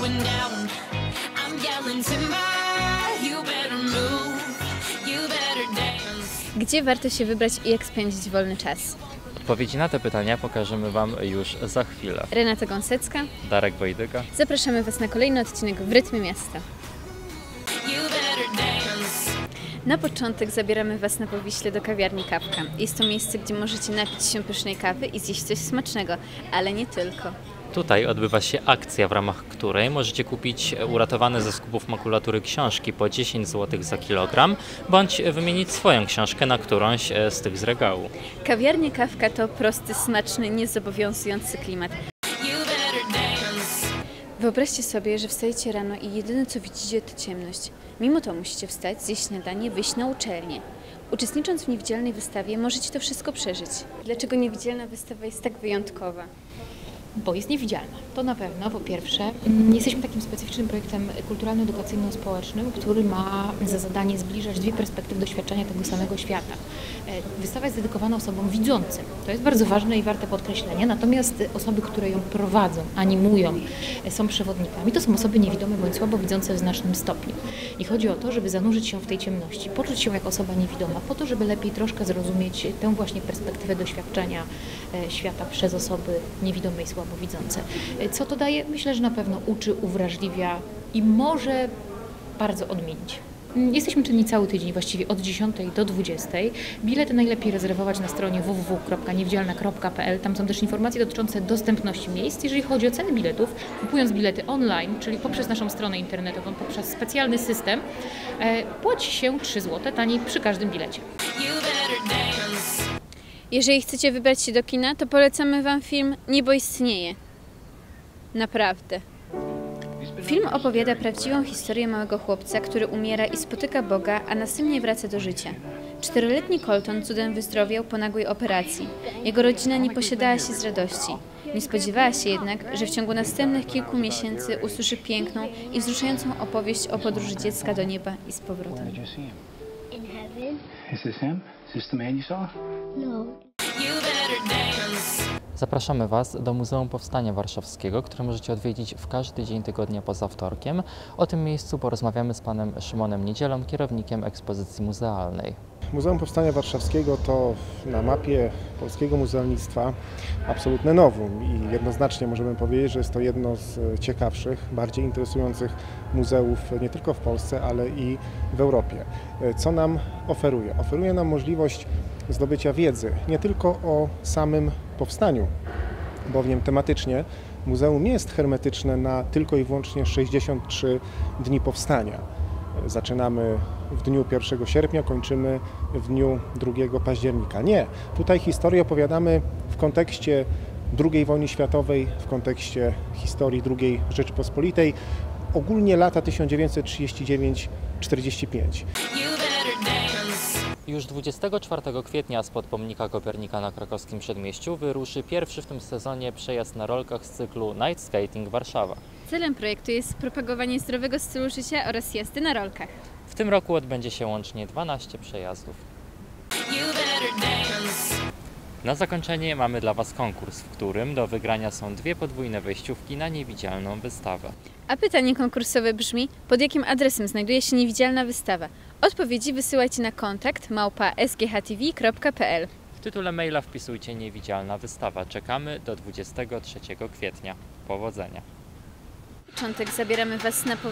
going down. I'm yelling timber, you better move, you better dance. Gdzie warto się wybrać i jak spędzić wolny czas? Odpowiedzi na te pytania pokażemy Wam już za chwilę. Renata Gąsecka. Darek Wojdyga. Zapraszamy Was na kolejny odcinek w Rytmie Miasta. Na początek zabieramy Was na Powiśle do kawiarni Kawka. Jest to miejsce, gdzie możecie napić się pysznej kawy i zjeść coś smacznego, ale nie tylko. Tutaj odbywa się akcja, w ramach której możecie kupić uratowane ze skupów makulatury książki po 10 zł za kilogram, bądź wymienić swoją książkę na którąś e, z tych z regału. Kawiarnia Kawka to prosty, smaczny, niezobowiązujący klimat. Wyobraźcie sobie, że wstajecie rano i jedyne co widzicie to ciemność. Mimo to musicie wstać, zjeść śniadanie, wyjść na uczelnię. Uczestnicząc w niewidzialnej wystawie możecie to wszystko przeżyć. Dlaczego niewidzialna wystawa jest tak wyjątkowa? Bo jest niewidzialna. To na pewno, po pierwsze. Jesteśmy takim specyficznym projektem kulturalno-edukacyjno-społecznym, który ma za zadanie zbliżać dwie perspektywy doświadczenia tego samego świata. E, Wystawa jest dedykowana osobom widzącym. To jest bardzo ważne i warte podkreślenia. Natomiast osoby, które ją prowadzą, animują, e, są przewodnikami, to są osoby niewidome bądź słabo widzące w znacznym stopniu. I chodzi o to, żeby zanurzyć się w tej ciemności, poczuć się jako osoba niewidoma, po to, żeby lepiej troszkę zrozumieć tę właśnie perspektywę doświadczenia e, świata przez osoby niewidome i słabowidzące. Co to daje? Myślę, że na pewno uczy, uwrażliwia i może bardzo odmienić. Jesteśmy czynni cały tydzień, właściwie od 10 do 20. Bilety najlepiej rezerwować na stronie www.niewidzialna.pl. Tam są też informacje dotyczące dostępności miejsc. Jeżeli chodzi o ceny biletów, kupując bilety online, czyli poprzez naszą stronę internetową, poprzez specjalny system, e, płaci się 3 zł taniej przy każdym bilecie. Jeżeli chcecie wybrać się do kina, to polecamy Wam film Niebo istnieje. Naprawdę. Film opowiada prawdziwą historię małego chłopca, który umiera i spotyka Boga, a następnie wraca do życia. Czteroletni Colton cudem wyzdrowiał po nagłej operacji. Jego rodzina nie posiadała się z radości. Nie spodziewała się jednak, że w ciągu następnych kilku miesięcy usłyszy piękną i wzruszającą opowieść o podróży dziecka do nieba i z powrotem. Is this him? Is this the man you saw? No. You better dance. Zapraszamy Was do Muzeum Powstania Warszawskiego, które możecie odwiedzić w każdy dzień tygodnia poza wtorkiem. O tym miejscu porozmawiamy z panem Szymonem Niedzielą, kierownikiem ekspozycji muzealnej. Muzeum Powstania Warszawskiego to na mapie polskiego muzealnictwa absolutne nowum i jednoznacznie możemy powiedzieć, że jest to jedno z ciekawszych, bardziej interesujących muzeów nie tylko w Polsce, ale i w Europie. Co nam oferuje? Oferuje nam możliwość zdobycia wiedzy nie tylko o samym powstaniu, bowiem tematycznie muzeum nie jest hermetyczne na tylko i wyłącznie 63 dni powstania. Zaczynamy w dniu 1 sierpnia, kończymy w dniu 2 października. Nie, tutaj historię opowiadamy w kontekście II wojny światowej, w kontekście historii II Rzeczypospolitej, ogólnie lata 1939-45. You better dance. Już 24 kwietnia spod pomnika Kopernika na krakowskim przedmieściu wyruszy pierwszy w tym sezonie przejazd na rolkach z cyklu Night Skating Warszawa. Celem projektu jest propagowanie zdrowego stylu życia oraz jazdy na rolkach. W tym roku odbędzie się łącznie 12 przejazdów. Na zakończenie mamy dla Was konkurs, w którym do wygrania są dwie podwójne wejściówki na niewidzialną wystawę. A pytanie konkursowe brzmi, pod jakim adresem znajduje się niewidzialna wystawa? Odpowiedzi wysyłajcie na kontakt małpa sghtv.pl. W tytule maila wpisujcie niewidzialna wystawa. Czekamy do 23 kwietnia. Powodzenia! Początek zabieramy Was na po...